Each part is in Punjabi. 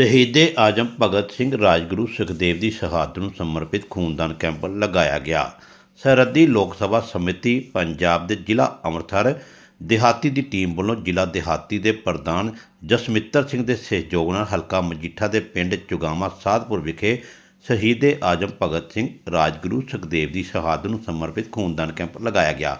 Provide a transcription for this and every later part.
ਸ਼ਹੀਦੇ ਆਜਮ ਭਗਤ ਸਿੰਘ ਰਾਜਗੁਰੂ ਸੁਖਦੇਵ ਦੀ ਸ਼ਹਾਦਤ ਨੂੰ ਸਮਰਪਿਤ ਖੂਨਦਾਨ ਕੈਂਪ ਲਗਾਇਆ ਗਿਆ। ਸਰਹੱਦੀ ਲੋਕ ਸਭਾ ਸਮਿਤੀ ਪੰਜਾਬ ਦੇ ਜ਼ਿਲ੍ਹਾ ਅੰਮ੍ਰਿਤਸਰ ਦਿਹਾਤੀ ਦੀ ਟੀਮ ਵੱਲੋਂ ਜ਼ਿਲ੍ਹਾ ਦਿਹਾਤੀ ਦੇ ਪ੍ਰਧਾਨ ਜਸਮਿੱਤਰ ਸਿੰਘ ਦੇ ਸਹਿਯੋਗ ਨਾਲ ਹਲਕਾ ਮਜੀਠਾ ਦੇ ਪਿੰਡ ਚੁਗਾਮਾ ਸਾਧਪੁਰ ਵਿਖੇ ਸ਼ਹੀਦੇ ਆਜਮ ਭਗਤ ਸਿੰਘ ਰਾਜਗੁਰੂ ਸੁਖਦੇਵ ਦੀ ਸ਼ਹਾਦਤ ਨੂੰ ਸਮਰਪਿਤ ਖੂਨਦਾਨ ਕੈਂਪ ਲਗਾਇਆ ਗਿਆ।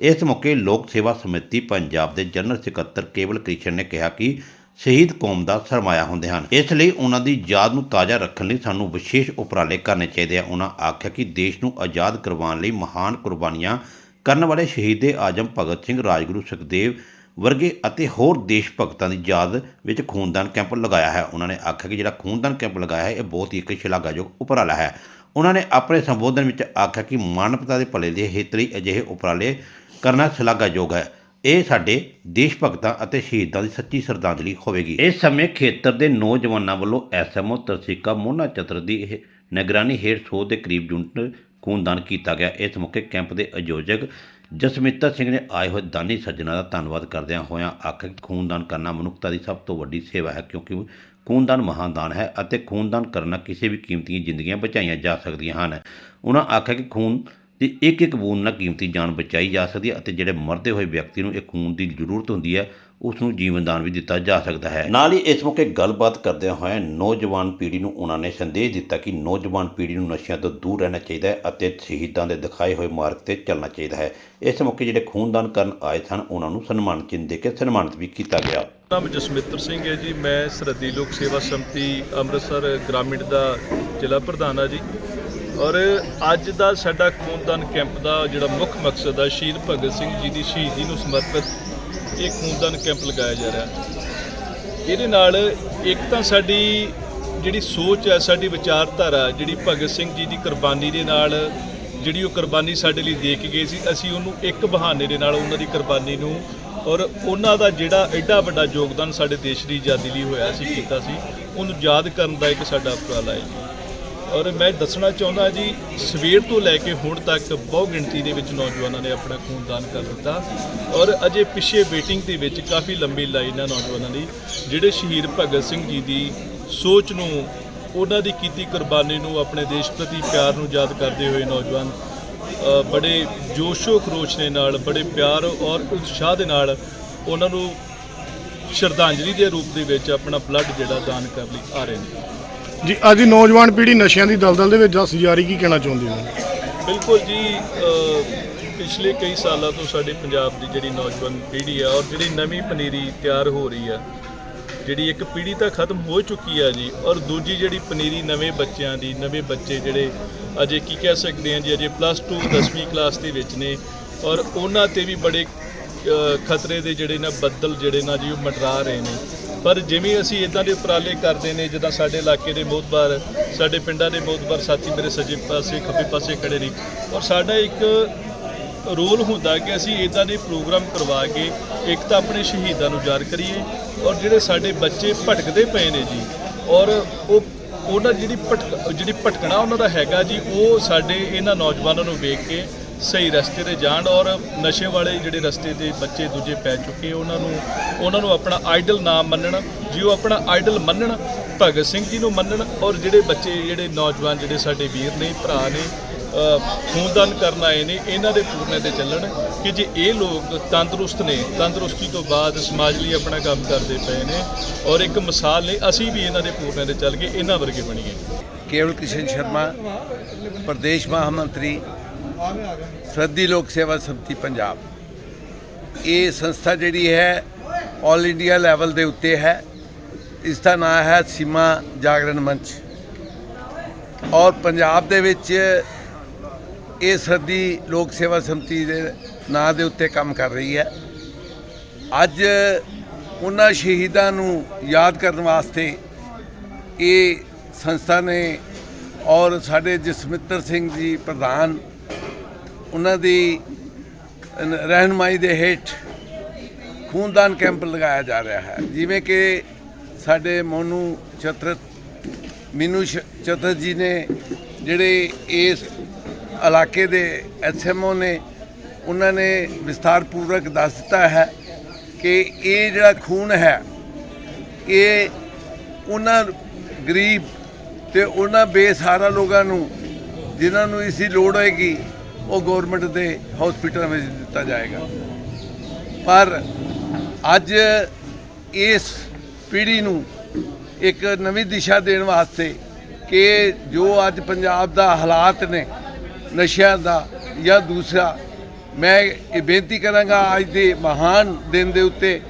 ਇਸ ਮੌਕੇ ਲੋਕ ਸੇਵਾ ਸਮਿਤੀ ਪੰਜਾਬ ਦੇ ਜਨਰਲ ਸਕੱਤਰ ਕੇਵਲ ਕ੍ਰਿਸ਼ਨ ਨੇ ਕਿਹਾ ਕਿ ਸ਼ਹੀਦ ਕੌਮ ਦਾ ਸਰਮਾਇਆ ਹੁੰਦੇ ਹਨ। ਇਸ ਲਈ ਉਹਨਾਂ ਦੀ ਯਾਦ ਨੂੰ ਤਾਜ਼ਾ ਰੱਖਣ ਲਈ ਸਾਨੂੰ ਵਿਸ਼ੇਸ਼ ਉਪਰਾਲੇ ਕਰਨੇ ਚਾਹੀਦੇ ਆ। ਉਹਨਾਂ ਆਖਿਆ ਕਿ ਦੇਸ਼ ਨੂੰ ਆਜ਼ਾਦ ਕਰਵਾਉਣ ਲਈ ਮਹਾਨ ਕੁਰਬਾਨੀਆਂ ਕਰਨ ਵਾਲੇ ਸ਼ਹੀਦੇ ਆਜਮ ਭਗਤ ਸਿੰਘ, ਰਾਜਗੁਰੂ ਸੁਖਦੇਵ ਵਰਗੇ ਅਤੇ ਹੋਰ ਦੇਸ਼ ਭਗਤਾਂ ਦੀ ਯਾਦ ਵਿੱਚ ਖੂਨਦਾਨ ਕੈਂਪ ਲਗਾਇਆ ਹੈ। ਉਹਨਾਂ ਨੇ ਆਖਿਆ ਕਿ ਜਿਹੜਾ ਖੂਨਦਾਨ ਕੈਂਪ ਲਗਾਇਆ ਹੈ, ਇਹ ਬਹੁਤ ਹੀ ਇੱਕ ਸ਼ਲਾਘਾਯੋਗ ਉਪਰਾਲਾ ਹੈ। ਉਹਨਾਂ ਨੇ ਆਪਣੇ ਸੰਬੋਧਨ ਵਿੱਚ ਆਖਿਆ ਕਿ ਮਾਨਵਤਾ ਦੇ ਭਲੇ ਦੇ ਹਿੱਤ ਲਈ ਅਜਿਹੇ ਉਪਰਾਲੇ ਕਰਨਾ ਸ਼ਲਾਘਾਯੋਗ ਹੈ। ਇਹ ਸਾਡੇ ਦੇਸ਼ ਭਗਤਾਂ ਅਤੇ ਸ਼ਹੀਦਾਂ ਦੀ ਸੱਚੀ ਸ਼ਰਧਾਂਜਲੀ ਹੋਵੇਗੀ। ਇਸ ਸਮੇਂ ਖੇਤਰ ਦੇ ਨੌਜਵਾਨਾਂ ਵੱਲੋਂ ਐਸਐਮਓ ਤਰਸੀਕਾ ਮੋਨਾ ਚਤਰ ਦੀ ਇਹ ਨਿਗਰਾਨੀ ਹੇਠ 100 ਦੇ ਕਰੀਬ ਯੂਨਿਟ ਖੂਨਦਾਨ ਕੀਤਾ ਗਿਆ। ਇਸ ਮੌਕੇ ਕੈਂਪ ਦੇ ਆਯੋਜਕ ਜਸਮਿੱਤਰ ਸਿੰਘ ਨੇ ਆਏ ਹੋਏ ਦਾਨੀ ਸੱਜਣਾ ਦਾ ਧੰਨਵਾਦ ਕਰਦਿਆਂ ਹੋਇਆਂ ਆਖਿਆ ਕਿ ਖੂਨਦਾਨ ਕਰਨਾ ਮਨੁੱਖਤਾ ਦੀ ਸਭ ਤੋਂ ਵੱਡੀ ਸੇਵਾ ਹੈ ਕਿਉਂਕਿ ਖੂਨਦਾਨ ਮਹਾਨ ਦਾਨ ਹੈ ਅਤੇ ਖੂਨਦਾਨ ਕਰਨਾ ਕਿਸੇ ਵੀ ਕੀਮਤੀ ਜ਼ਿੰਦਗੀਆਂ ਬਚਾਈਆਂ ਜਾ ਸਕਦੀਆਂ ਹਨ। ਉਹਨਾਂ ਆਖਿਆ ਕਿ ਖੂਨ ਅਤੇ ਇੱਕ ਇੱਕ ਬੂੰਦ ਨਾਲ ਕੀਮਤੀ ਜਾਨ ਬਚਾਈ ਜਾ ਸਕਦੀ ਹੈ ਅਤੇ ਜਿਹੜੇ ਮਰਦੇ ਹੋਏ ਵਿਅਕਤੀ ਨੂੰ ਇਹ ਖੂਨ ਦੀ ਜ਼ਰੂਰਤ ਹੁੰਦੀ ਹੈ ਉਸ ਨੂੰ ਜੀਵਨ ਦਾਨ ਵੀ ਦਿੱਤਾ ਜਾ ਸਕਦਾ ਹੈ। ਨਾਲ ਹੀ ਇਸ ਮੌਕੇ ਗੱਲਬਾਤ ਕਰਦਿਆਂ ਹੋਇਆਂ ਨੌਜਵਾਨ ਪੀੜ੍ਹੀ ਨੂੰ ਉਹਨਾਂ ਨੇ ਸੰਦੇਸ਼ ਦਿੱਤਾ ਕਿ ਨੌਜਵਾਨ ਪੀੜ੍ਹੀ ਨੂੰ ਨਸ਼ਿਆਂ ਤੋਂ ਦੂਰ ਰਹਿਣਾ ਚਾਹੀਦਾ ਹੈ ਅਤੇ ਸ਼ਹੀਦਾਂ ਦੇ ਦਿਖਾਏ ਹੋਏ ਮਾਰਗ ਤੇ ਚੱਲਣਾ ਚਾਹੀਦਾ ਹੈ। ਇਸ ਮੌਕੇ ਜਿਹੜੇ ਖੂਨਦਾਨ ਕਰਨ ਆਏ ਸਨ, ਉਹਨਾਂ ਨੂੰ ਸਨਮਾਨ ਚਿੰਨ੍ਹ ਦੇ ਕੇ ਸਨਮਾਨਿਤ ਵੀ ਕੀਤਾ ਗਿਆ। ਨਾਮ ਜਸਮਿੱਤਰ ਸਿੰਘ ਹੈ ਜੀ। ਮੈਂ ਸਰਹੱਦੀ ਲੋਕ ਸੇਵਾ ਸੰਮਤੀ ਅੰਮ੍ਰਿਤਸਰ ਗ੍ਰਾਮੀਣ ਦਾ ਜ਼ਿਲ੍ਹਾ ਪ੍ਰਧਾਨ ਆ ਜੀ। ਔਰ ਅੱਜ ਦਾ ਸਾਡਾ ਖੂਨਦਾਨ ਕੈਂਪ ਦਾ ਜਿਹੜਾ ਮੁੱਖ ਮਕਸਦ ਆ ਸ਼ਹੀਦ ਭਗਤ ਸਿੰਘ ਜੀ ਦੀ ਸ਼ਹੀਦੀ ਨੂੰ ਸਮਰਪਿਤ ਇਹ ਖੂਨਦਾਨ ਕੈਂਪ ਲਗਾਇਆ ਜਾ ਰਿਹਾ। ਇਹਦੇ ਨਾਲ ਇੱਕ ਤਾਂ ਸਾਡੀ ਜਿਹੜੀ ਸੋਚ ਹੈ, ਸਾਡੀ ਵਿਚਾਰਧਾਰਾ ਜਿਹੜੀ ਭਗਤ ਸਿੰਘ ਜੀ ਦੀ ਕੁਰਬਾਨੀ ਦੇ ਨਾਲ ਜਿਹੜੀ ਉਹ ਕੁਰਬਾਨੀ ਸਾਡੇ ਲਈ ਦੇ ਕੇ ਗਏ ਸੀ, ਅਸੀਂ ਉਹਨੂੰ ਇੱਕ ਬਹਾਨੇ ਦੇ ਨਾਲ ਉਹਨਾਂ ਦੀ ਕੁਰਬਾਨੀ ਨੂੰ ਔਰ ਉਹਨਾਂ ਦਾ ਜਿਹੜਾ ਐਡਾ ਵੱਡਾ ਯੋਗਦਾਨ ਸਾਡੇ ਦੇਸ਼ ਦੀ ਆਜ਼ਾਦੀ ਲਈ ਹੋਇਆ ਸੀ, ਕੀਤਾ ਸੀ, ਉਹਨੂੰ ਯਾਦ ਕਰਨ ਦਾ ਇੱਕ ਸਾਡਾ ਉਪਰਾਲਾ ਹੈ। ਜੀ ਔਰ ਮੈਂ ਦੱਸਣਾ ਚਾਹੁੰਦਾ ਜੀ, ਸਵੇਰ ਤੋਂ ਲੈ ਕੇ ਹੁਣ ਤੱਕ ਬਹੁ ਗਿਣਤੀ ਦੇ ਵਿੱਚ ਨੌਜਵਾਨਾਂ ਨੇ ਆਪਣਾ ਖੂਨਦਾਨ ਕਰ ਦਿੱਤਾ। ਔਰ ਅਜੇ ਪਿੱਛੇ ਵੇਟਿੰਗ ਦੇ ਵਿੱਚ ਕਾਫੀ ਲੰਬੀ ਲਾਈਨ ਆ ਨੌਜਵਾਨਾਂ ਦੀ, ਜਿਹੜੇ ਸ਼ਹੀਦ ਭਗਤ ਸਿੰਘ ਜੀ ਦੀ ਸੋਚ ਨੂੰ, ਉਹਨਾਂ ਦੀ ਕੀਤੀ ਕੁਰਬਾਨੀ ਨੂੰ ਆਪਣੇ ਦੇਸ਼ ਪ੍ਰਤੀ ਪਿਆਰ ਨੂੰ ਯਾਦ ਕਰਦੇ ਹੋਏ ਨੌਜਵਾਨ ਬੜੇ ਜੋਸ਼ੋ ਖਰੋਸ਼ ਦੇ ਨਾਲ, ਬੜੇ ਪਿਆਰ ਔਰ ਉਤਸ਼ਾਹ ਦੇ ਨਾਲ ਉਹਨਾਂ ਨੂੰ ਸ਼ਰਧਾਂਜਲੀ ਦੇ ਰੂਪ ਦੇ ਵਿੱਚ ਆਪਣਾ ਬਲੱਡ ਜਿਹੜਾ ਦਾਨ ਕਰਨ ਲਈ ਆ ਰਹੇ ਨੇ। ਜੀ ਅੱਜ ਦੀ ਨੌਜਵਾਨ ਪੀੜ੍ਹੀ ਨਸ਼ਿਆਂ ਦੀ ਦਲਦਲ ਦੇ ਵਿੱਚ ਦੱਸ ਜਾਰੀ ਕੀ ਕਹਿਣਾ ਚਾਹੁੰਦੇ ਹੋ? ਬਿਲਕੁਲ ਜੀ ਅ, ਪਿਛਲੇ ਕਈ ਸਾਲਾਂ ਤੋਂ ਸਾਡੇ ਪੰਜਾਬ ਦੀ ਜਿਹੜੀ ਨੌਜਵਾਨ ਪੀੜ੍ਹੀ ਆ ਔਰ ਜਿਹੜੀ ਨਵੀਂ ਪਨੀਰੀ ਤਿਆਰ ਹੋ ਰਹੀ ਆ ਜਿਹੜੀ ਇੱਕ ਪੀੜ੍ਹੀ ਤਾਂ ਖਤਮ ਹੋ ਚੁੱਕੀ ਆ ਜੀ ਔਰ ਦੂਜੀ ਜਿਹੜੀ ਪਨੀਰੀ ਨਵੇਂ ਬੱਚਿਆਂ ਦੀ ਨਵੇਂ ਬੱਚੇ ਜਿਹੜੇ ਅਜੇ ਕੀ ਕਹਿ ਸਕਦੇ ਆ ਜੀ ਅਜੇ ਪਲੱਸ 2 10ਵੀਂ ਕਲਾਸ ਦੇ ਵਿੱਚ ਨੇ ਔਰ ਉਹਨਾਂ ਤੇ ਵੀ ਬੜੇ ਅ, ਖਤਰੇ ਦੇ ਜਿਹੜੇ ਨਾ ਬੱਦਲ ਜਿਹੜੇ ਨਾ ਜੀ ਉਹ ਮੰਡਰਾ ਰਹੇ ਨੇ। ਪਰ ਜਿਵੇਂ ਅਸੀਂ ਇਦਾਂ ਦੇ ਉਪਰਾਲੇ ਕਰਦੇ ਨੇ, ਜਿੱਦਾਂ ਸਾਡੇ ਇਲਾਕੇ ਦੇ ਬਹੁਤ ਵਾਰ, ਸਾਡੇ ਪਿੰਡਾਂ ਦੇ ਬਹੁਤ ਵਾਰ ਸਾਥੀ ਮੇਰੇ ਸੱਜੇ ਪਾਸੇ, ਖੱਬੇ ਪਾਸੇ ਖੜੇ ਨੇ। ਔਰ ਸਾਡਾ ਇੱਕ ਰੋਲ ਹੁੰਦਾ ਕਿ ਅਸੀਂ ਇਦਾਂ ਦੇ ਪ੍ਰੋਗਰਾਮ ਕਰਵਾ ਕੇ ਇੱਕ ਤਾਂ ਆਪਣੇ ਸ਼ਹੀਦਾਂ ਨੂੰ ਯਾਦ ਕਰੀਏ ਔਰ ਜਿਹੜੇ ਸਾਡੇ ਬੱਚੇ ਭਟਕਦੇ ਪਏ ਨੇ ਜੀ, ਔਰ ਉਹ, ਉਹਨਾਂ ਜਿਹੜੀ ਭਟਕ, ਜਿਹੜੀ ਭਟਕਣਾ ਉਹਨਾਂ ਦਾ ਹੈਗਾ ਜੀ, ਉਹ ਸਾਡੇ ਇਹਨਾਂ ਨੌਜਵਾਨਾਂ ਨੂੰ ਵੇਖ ਕੇ ਸਹੀ ਰਸਤੇ ਤੇ ਜਾਣ ਔਰ ਨਸ਼ੇ ਵਾਲੇ ਜਿਹੜੇ ਰਸਤੇ ਤੇ ਬੱਚੇ ਦੂਜੇ ਪੈ ਚੁੱਕੇ ਉਹਨਾਂ ਨੂੰ ਉਹਨਾਂ ਨੂੰ ਆਪਣਾ ਆਈਡਲ ਨਾਮ ਮੰਨਣ ਜੇ ਉਹ ਆਪਣਾ ਆਈਡਲ ਮੰਨਣ, ਭਗਤ ਸਿੰਘ ਜੀ ਨੂੰ ਮੰਨਣ ਔਰ ਜਿਹੜੇ ਬੱਚੇ, ਜਿਹੜੇ ਨੌਜਵਾਨ, ਜਿਹੜੇ ਸਾਡੇ ਵੀਰ ਨੇ, ਭਰਾ ਨੇ ਖੂਨਦਾਨ ਕਰਨ ਆਏ ਨੇ, ਇਹਨਾਂ ਦੇ ਪੂਰਨੇ ਤੇ ਚੱਲਣ ਕਿ ਜੇ ਇਹ ਲੋਕ ਤੰਦਰੁਸਤ ਨੇ, ਤੰਦਰੁਸਤੀ ਤੋਂ ਬਾਅਦ ਸਮਾਜ ਲਈ ਆਪਣਾ ਕੰਮ ਕਰਦੇ ਪਏ ਨੇ ਔਰ ਇੱਕ ਮਿਸਾਲ ਨੇ, ਅਸੀਂ ਵੀ ਇਹਨਾਂ ਦੇ ਪੂਰਨੇ ਤੇ ਚੱਲ ਕੇ ਇਹਨਾਂ ਵਰਗੇ ਬਣੀਏ। ਕੇਵਲ ਕਿਸ਼ਨ ਸ਼ਰਮਾ, ਪ੍ਰਦੇਸ਼ ਮਹਾਮੰਤਰੀ ਸਰਦੀ ਲੋਕ ਸੇਵਾ ਸੰਮਤੀ ਪੰਜਾਬ ਇਹ ਸੰਸਥਾ ਜਿਹੜੀ ਹੈ 올 ਇੰਡੀਆ ਲੈਵਲ ਦੇ ਉੱਤੇ ਹੈ ਇਸ ਦਾ ਨਾਮ ਹੈ ਸੀਮਾ ਜਾਗਰਣ ਮੰਚ ਔਰ ਪੰਜਾਬ ਦੇ ਵਿੱਚ ਇਹ ਸਰਦੀ ਲੋਕ ਸੇਵਾ ਸੰਮਤੀ ਦੇ ਨਾਂ ਦੇ ਉੱਤੇ ਕੰਮ ਕਰ ਰਹੀ ਹੈ ਅੱਜ ਉਹਨਾਂ ਸ਼ਹੀਦਾਂ ਨੂੰ ਯਾਦ ਕਰਨ ਵਾਸਤੇ ਇਹ ਸੰਸਥਾ ਨੇ ਔਰ ਸਾਡੇ ਜਸਮਿੱਤਰ ਸਿੰਘ ਜੀ ਪ੍ਰਧਾਨ ਉਹਨਾਂ ਦੀ ਨ- ਰਹਿਨੁਮਾਈ ਦੇ ਹੇਠ ਖੂਨਦਾਨ ਕੈਂਪ ਲਗਾਇਆ ਜਾ ਰਿਹਾ ਹੈ। ਜਿਵੇਂ ਕਿ ਸਾਡੇ ਮੋਨੂ ਚਤਰਤ ਮੀਨੂ ਸ਼- ਚਤਰ ਜੀ ਨੇ ਜਿਹੜੇ ਇਸ ਇਲਾਕੇ ਦੇ ਐਸਐਮਓ ਨੇ, ਉਹਨਾਂ ਨੇ ਵਿਸਥਾਰ ਪੂਰਵਕ ਦੱਸ ਦਿੱਤਾ ਹੈ ਕਿ ਇਹ ਜਿਹੜਾ ਖੂਨ ਹੈ, ਇਹ ਉਹਨਾਂ ਗਰੀਬ ਤੇ ਉਹਨਾਂ ਬੇਸਹਾਰਾ ਲੋਕਾਂ ਨੂੰ, ਜਿਨ੍ਹਾਂ ਨੂੰ ਇਸ ਦੀ ਲੋੜ ਹੋਏਗੀ ਉਹ ਗਵਰਨਮੈਂਟ ਦੇ ਹਸਪੀਟਲਾਂ ਵਿੱਚ ਦਿੱਤਾ ਜਾਏਗਾ। ਪਰ ਅੱਜ ਇਸ ਪੀੜ੍ਹੀ ਨੂੰ ਇੱਕ ਨਵੀਂ ਦਿਸ਼ਾ ਦੇਣ ਵਾਸਤੇ ਕਿ ਜੋ ਅੱਜ ਪੰਜਾਬ ਦਾ ਹਾਲਾਤ ਨੇ, ਨਸ਼ਿਆਂ ਦਾ ਜਾਂ ਦੂਸਰਾ, ਮੈਂ ਇਹ ਬੇਨਤੀ ਕਰਾਂਗਾ ਅੱਜ ਦੇ ਮਹਾਨ ਦਿਨ ਦੇ ਉੱਤੇ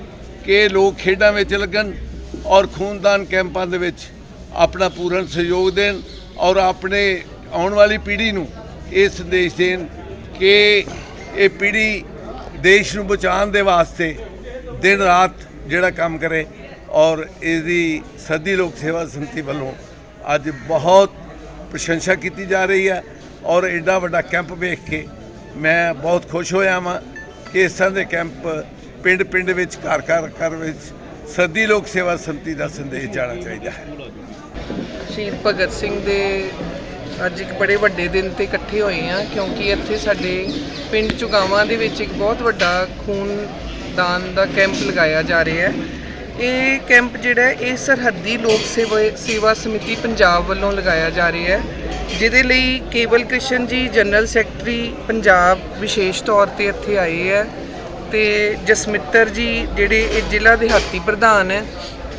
ਕਿ ਲੋਕ ਖੇਡਾਂ ਵਿੱਚ ਲੱਗਣ ਔਰ ਖੂਨਦਾਨ ਕੈਂਪਾਂ ਦੇ ਵਿੱਚ ਆਪਣਾ ਪੂਰਨ ਸਹਿਯੋਗ ਦੇਣ ਔਰ ਆਪਣੇ ਆਉਣ ਵਾਲੀ ਪੀੜ੍ਹੀ ਨੂੰ ਇਹ ਸੰਦੇਸ਼ ਦੇਣ ਕਿ ਇਹ ਪੀੜ੍ਹੀ ਦੇਸ਼ ਨੂੰ ਬਚਾਉਣ ਦੇ ਵਾਸਤੇ ਦਿਨ ਰਾਤ ਜਿਹੜਾ ਕੰਮ ਕਰੇ ਔਰ ਇਹਦੀ ਸਦੀ ਲੋਕ ਸੇਵਾ ਸੰਮਤੀ ਵੱਲੋਂ ਅੱਜ ਬਹੁਤ ਪ੍ਰਸ਼ੰਸਾ ਕੀਤੀ ਜਾ ਰਹੀ ਹੈ ਔਰ ਐਡਾ ਵੱਡਾ ਕੈਂਪ ਵੇਖ ਕੇ ਮੈਂ ਬਹੁਤ ਖੁਸ਼ ਹੋਇਆ ਵਾਂ ਕਿ ਇਸ ਤਰ੍ਹਾਂ ਦੇ ਕੈਂਪ ਪਿੰਡ ਪਿੰਡ ਵਿੱਚ, ਘਰ ਘਰ ਘਰ ਵਿੱਚ ਸਦੀ ਲੋਕ ਸੇਵਾ ਸੰਮਤੀ ਦਾ ਸੰਦੇਸ਼ ਜਾਣਾ ਚਾਹੀਦਾ ਹੈ। ਸ਼ਹੀਦ ਭਗਤ ਸਿੰਘ ਦੇ ਅੱਜ ਇੱਕ ਬੜੇ ਵੱਡੇ ਦਿਨ ਤੇ ਇਕੱਠੇ ਹੋਏ ਆ ਕਿਉਂਕਿ ਇੱਥੇ ਸਾਡੇ ਪਿੰਡ ਚੁਗਾਵਾਂ ਦੇ ਵਿੱਚ ਇੱਕ ਬਹੁਤ ਵੱਡਾ ਖੂਨ ਦਾਨ ਦਾ ਕੈਂਪ ਲਗਾਇਆ ਜਾ ਰਿਹਾ ਹੈ। ਇਹ ਕੈਂਪ ਜਿਹੜਾ ਇਹ ਸਰਹੱਦੀ ਲੋਕ ਸੇਵਾ ਸੇਵਾ ਸਮਿਤੀ ਪੰਜਾਬ ਵੱਲੋਂ ਲਗਾਇਆ ਜਾ ਰਿਹਾ ਹੈ, ਜਿਹਦੇ ਲਈ ਕੇਵਲ ਕ੍ਰਿਸ਼ਨ ਜੀ, ਜਨਰਲ ਸੈਕਟਰੀ ਪੰਜਾਬ ਵਿਸ਼ੇਸ਼ ਤੌਰ ਤੇ ਇੱਥੇ ਆਏ ਹੈ ਤੇ ਜਸਮਿੱਤਰ ਜੀ ਜਿਹੜੇ ਇਹ ਜ਼ਿਲ੍ਹਾ ਦਿਹਾਤੀ ਪ੍ਰਧਾਨ ਹੈ,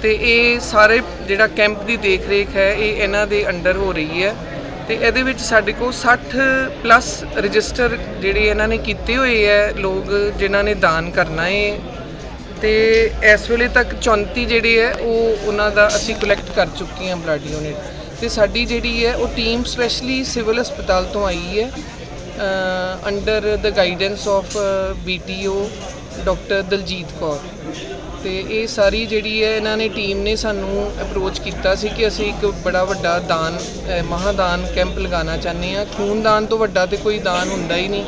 ਤੇ ਇਹ ਸਾਰੇ ਜਿਹੜਾ ਕੈਂਪ ਦੀ ਦੇਖ ਰੇਖ ਹੈ, ਇਹ ਇਹਨਾਂ ਦੇ ਅੰਡਰ ਹੋ ਰਹੀ ਹੈ। ਤੇ ਇਹਦੇ ਵਿੱਚ ਸਾਡੇ ਕੋਲ 60 ਪਲੱਸ ਰਜਿਸਟਰ ਜਿਹੜੇ ਇਹਨਾਂ ਨੇ ਕੀਤੇ ਹੋਏ ਹੈ ਲੋਕ ਜਿਨ੍ਹਾਂ ਨੇ ਦਾਨ ਕਰਨਾ ਏ। ਤੇ ਇਸ ਵੇਲੇ ਤੱਕ 34 ਜਿਹੜੇ ਹੈ ਉਹ ਉਹਨਾਂ ਦਾ ਅਸੀਂ ਕਲੈਕਟ ਕਰ ਚੁੱਕੇ ਹਾਂ ਬਲੱਡ ਯੂਨਿਟ ਤੇ ਸਾਡੀ ਜਿਹੜੀ ਹੈ ਉਹ ਟੀਮ ਸਪੈਸ਼ਲੀ ਸਿਵਲ ਹਸਪਤਾਲ ਤੋਂ ਆਈ ਹੈ under the guidance of BTO doctor Daljit Kaur. ਤੇ ਇਹ ਸਾਰੀ ਜਿਹੜੀ ਹੈ ਇਹਨਾਂ ਨੇ ਟੀਮ ਨੇ ਸਾਨੂੰ ਅਪਰੋਚ ਕੀਤਾ ਸੀ ਕਿ ਅਸੀਂ ਇੱਕ ਬੜਾ ਵੱਡਾ ਦਾਨ ਅ, ਮਹਾਦਾਨ ਕੈਂਪ ਲਗਾਉਣਾ ਚਾਹੁੰਦੇ ਹਾਂ। ਖੂਨਦਾਨ ਤੋਂ ਵੱਡਾ ਤੇ ਕੋਈ ਦਾਨ ਹੁੰਦਾ ਹੀ ਨਹੀਂ।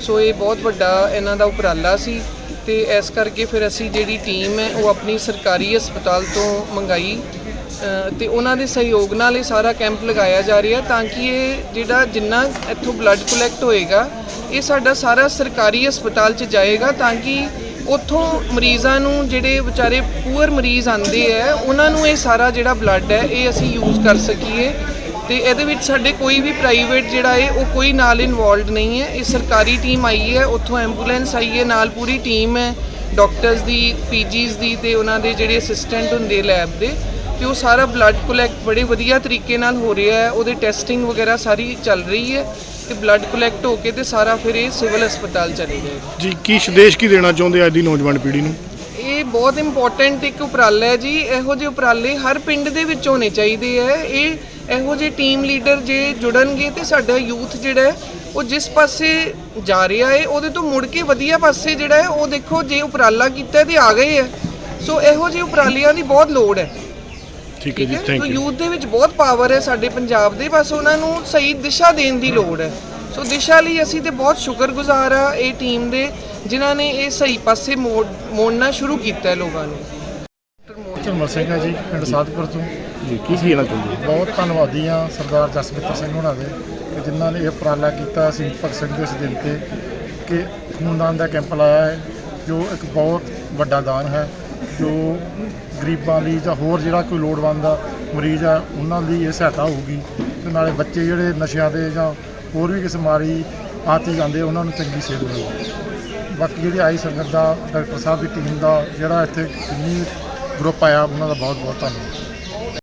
ਸੋ ਇਹ ਬਹੁਤ ਵੱਡਾ ਇਹਨਾਂ ਦਾ ਉਪਰਾਲਾ ਸੀ ਤੇ ਇਸ ਕਰਕੇ ਫਿਰ ਅਸੀਂ ਜਿਹੜੀ ਟੀਮ ਹੈ ਉਹ ਆਪਣੀ ਸਰਕਾਰੀ ਹਸਪਤਾਲ ਤੋਂ ਮੰਗਾਈ ਅ, ਤੇ ਉਹਨਾਂ ਦੇ ਸਹਿਯੋਗ ਨਾਲ ਇਹ ਸਾਰਾ ਕੈਂਪ ਲਗਾਇਆ ਜਾ ਰਿਹਾ ਤਾਂ ਕਿ ਇਹ ਜਿਹੜਾ ਜਿੰਨਾ ਇੱਥੋਂ ਬਲੱਡ ਕਲੈਕਟ ਹੋਏਗਾ ਇਹ ਸਾਡਾ ਸਾਰਾ ਸਰਕਾਰੀ ਹਸਪਤਾਲ 'ਚ ਜਾਏਗਾ ਤਾਂ ਕਿ ਉੱਥੋਂ ਮਰੀਜ਼ਾਂ ਨੂੰ ਜਿਹੜੇ ਵਿਚਾਰੇ ਪੂਅਰ ਮਰੀਜ਼ ਆਂਦੇ ਆ, ਉਹਨਾਂ ਨੂੰ ਇਹ ਸਾਰਾ ਜਿਹੜਾ ਬਲੱਡ ਹੈ, ਇਹ ਅਸੀਂ ਯੂਜ਼ ਕਰ ਸਕੀਏ। ਤੇ ਇਹਦੇ ਵਿੱਚ ਸਾਡੇ ਕੋਈ ਵੀ ਪ੍ਰਾਈਵੇਟ ਜਿਹੜਾ ਹੈ ਉਹ ਕੋਈ ਨਾਲ ਇਨਵੋਲਡ ਨਹੀਂ ਹੈ। ਇਹ ਸਰਕਾਰੀ ਟੀਮ ਆਈ ਹੈ, ਉੱਥੋਂ ਐਂਬੂਲੈਂਸ ਆਈ ਹੈ, ਨਾਲ ਪੂਰੀ ਟੀਮ ਹੈ ਡਾਕਟਰਸ ਦੀ ਪੀਜੀਸ ਦੀ ਤੇ ਉਹਨਾਂ ਦੇ ਜਿਹੜੇ ਅਸਿਸਟੈਂਟ ਹੁੰਦੇ ਲੈਬ ਦੇ। ਤੇ ਉਹ ਸਾਰਾ ਬਲੱਡ ਕਲੈਕਟ ਬੜੇ ਵਧੀਆ ਤਰੀਕੇ ਨਾਲ ਹੋ ਰਿਹਾ ਹੈ, ਉਹਦੇ ਟੈਸਟਿੰਗ ਵਗੈਰਾ ਸਾਰੀ ਚੱਲ ਰਹੀ ਹੈ। ਤੇ ਬਲੱਡ ਕਲੈਕਟ ਹੋ ਕੇ ਤੇ ਸਾਰਾ ਫਿਰ ਇਹ ਸਿਵਲ ਹਸਪਤਾਲ ਚਲੇ ਜਾਏਗਾ ਜੀ ਕੀ ਸੰਦੇਸ਼ ਕੀ ਦੇਣਾ ਚਾਹੁੰਦੇ ਆ ਅੱਜ ਦੀ ਨੌਜਵਾਨ ਪੀੜ੍ਹੀ ਨੂੰ? ਇਹ ਬਹੁਤ ਇੰਪੋਰਟੈਂਟ ਇੱਕ ਉਪਰਾਲਾ ਹੈ ਜੀ। ਇਹੋ ਜਿਹੇ ਉਪਰਾਲੇ ਹਰ ਪਿੰਡ ਦੇ ਵਿੱਚ ਹੋਣੇ ਚਾਹੀਦੇ ਹੈ ਇਹ ਇਹੋ ਜਿਹੇ ਟੀਮ ਲੀਡਰ ਜੇ ਜੁੜਨਗੇ ਤੇ ਸਾਡਾ ਯੂਥ ਜਿਹੜਾ ਹੈ ਉਹ ਜਿਸ ਪਾਸੇ ਜਾ ਰਿਹਾ ਹੈ ਉਹਦੇ ਤੋਂ ਮੁੜ ਕੇ ਵਧੀਆ ਪਾਸੇ ਜਿਹੜਾ ਹੈ ਉਹ ਦੇਖੋ ਜੇ ਉਪਰਾਲਾ ਕੀਤਾ ਤੇ ਆ ਗਏ ਹੈ। ਸੋ ਇਹੋ ਜਿਹੇ ਉਪਰਾਲਿਆਂ ਦੀ ਬਹੁਤ ਲੋੜ ਹੈ। ਠੀਕ ਹੈ ਜੀ ਥੈਂਕ ਸੋ ਯੂ ਯੂਥ ਦੇ ਵਿੱਚ ਬਹੁਤ ਪਾਵਰ ਹੈ ਸਾਡੇ ਪੰਜਾਬ ਦੇ ਬਸ ਉਹਨਾਂ ਨੂੰ ਸਹੀ ਦਿਸ਼ਾ ਦੇਣ ਦੀ ਲੋੜ ਹੈ। ਸੋ ਦਿਸ਼ਾ ਲਈ ਅਸੀਂ ਤੇ ਬਹੁਤ ਸ਼ੁਕਰਗੁਜ਼ਾਰ ਆ ਇਹ ਟੀਮ ਦੇ ਜਿਨ੍ਹਾਂ ਨੇ ਇਹ ਸਹੀ ਪਾਸੇ ਮੋੜ ਮੋੜਨਾ ਸ਼ੁਰੂ ਕੀਤਾ ਹੈ ਲੋਕਾਂ ਨੂੰ। ਸਿੰਘ ਹੈ ਜੀ ਪਿੰਡ ਸਾਧਪੁਰ ਤੋਂ। ਜੀ ਕੀ ਕਹਿਣਾ ਚਾਹੁੰਦੇ ਹੋ? ਬਹੁਤ ਧੰਨਵਾਦੀ ਆ ਸਰਦਾਰ ਜਸਮਿੱਤਰ ਸਿੰਘ ਹੋਣਾ ਦੇ ਕਿ ਜਿਨ੍ਹਾਂ ਨੇ ਇਹ ਉਪਰਾਲਾ ਕੀਤਾ ਸੀ ਭਗਤ ਸਿੰਘ ਦੇ ਇਸ ਦਿਨ ਤੇ ਕਿ ਖੂਨਦਾਨ ਦਾ ਕੈਂਪ ਲਾਇਆ ਹੈ ਜੋ ਇੱਕ ਬਹੁਤ ਵੱਡਾ ਦਾਨ ਹੈ। ਜੋ ਗਰੀਬਾਂ ਲਈ ਜਾਂ ਹੋਰ ਜਿਹੜਾ ਕੋਈ ਲੋੜਵੰਦ ਆ ਮਰੀਜ਼ ਆ ਉਹਨਾਂ ਲਈ ਇਹ ਸਹਾਇਤਾ ਹੋਊਗੀ। ਤੇ ਨਾਲੇ ਬੱਚੇ ਜਿਹੜੇ ਨਸ਼ਿਆਂ ਦੇ ਜਾਂ ਹੋਰ ਵੀ ਕਿਸੇ ਮਾਰੀ ਆਤੀ ਜਾਂਦੇ, ਉਹਨਾਂ ਨੂੰ ਚੰਗੀ ਸੇਧ ਮਿਲੇਗੀ ਬਾਕੀ ਜਿਹੜੀ ਆਈ ਸੰਗਤ ਦਾ, ਡਾਕਟਰ ਸਾਹਿਬ ਦੀ ਟੀਮ ਦਾ ਜਿਹੜਾ ਇੱਥੇ ਜਿੰਨੀ ਗਰੁੱਪ ਆਇਆ, ਉਹਨਾਂ ਦਾ ਬਹੁਤ ਬਹੁਤ ਧੰਨਵਾਦ।